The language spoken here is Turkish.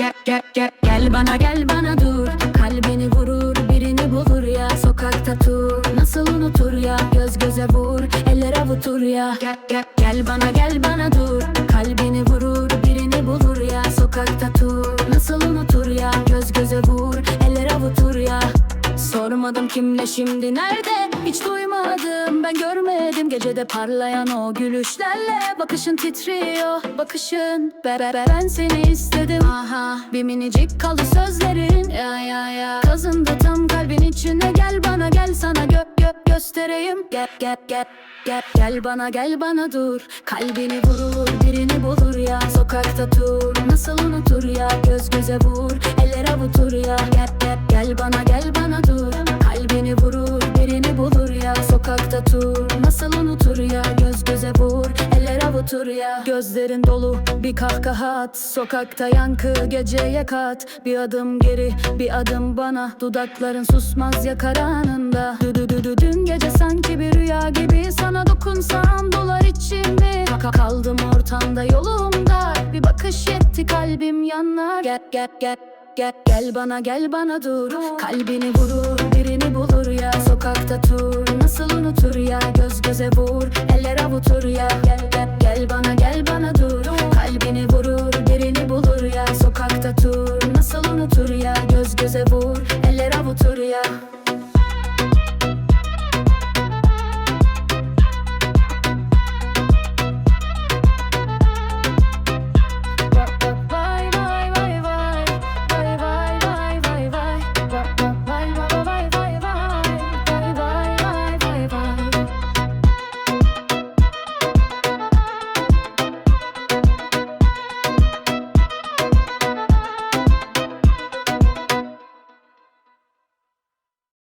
gel gel gel bana gel bana dur. Kalbini vurur birini bulur ya Sokakta tur. Nasıl unutur ya Göz göze vur eller avutur ya. Gel gel gel bana gel bana dur. Kalbini vurur birini bulur ya Sokakta tur. Nasıl unutur ya Göz göze vur eller avutur ya Sormadım kimle şimdi nerede? Hiç duymadım ben görmedim. Gecede parlayan o gülüşlerle Bakışın titriyor bakışın. Be, be, be, Ben seni istedim. Aha. Bir minicik kaldı sözlerin. Ya ya ya. Kazındı tam kalbin içine. Gel bana gel sana gö gö göstereyim. Gel gel gel Gel gel bana gel bana dur. Kalbini vurur birini bulur ya. Sokakta tur nasıl unutur ya? Göz göze vur eller avutur ya. Gel gel gel bana gel bana dur avutur ya. Gözlerin dolu bir kahkaha at. Sokakta yankı geceye kat. Bir adım geri bir adım bana. Dudakların susmaz yakar anında Dü dü dü dü dün gece sanki bir rüya gibi. Sana dokunsam dolar içimi. Ka- Kaldım ortamda yolumda. Bir bakış yetti kalbim yanar. Gel gel gel Gel gel bana gel bana dur. Kalbini vurur birini bulur ya. Sokakta tur nasıl unutur ya? Göz göze vur eller avutur ya. Gel gel Gel bana gel bana dur. Kalbini vurur birini bulur ya. Sokakta tur. Nasıl unutur ya? Göz göze vur. Eller avutur ya.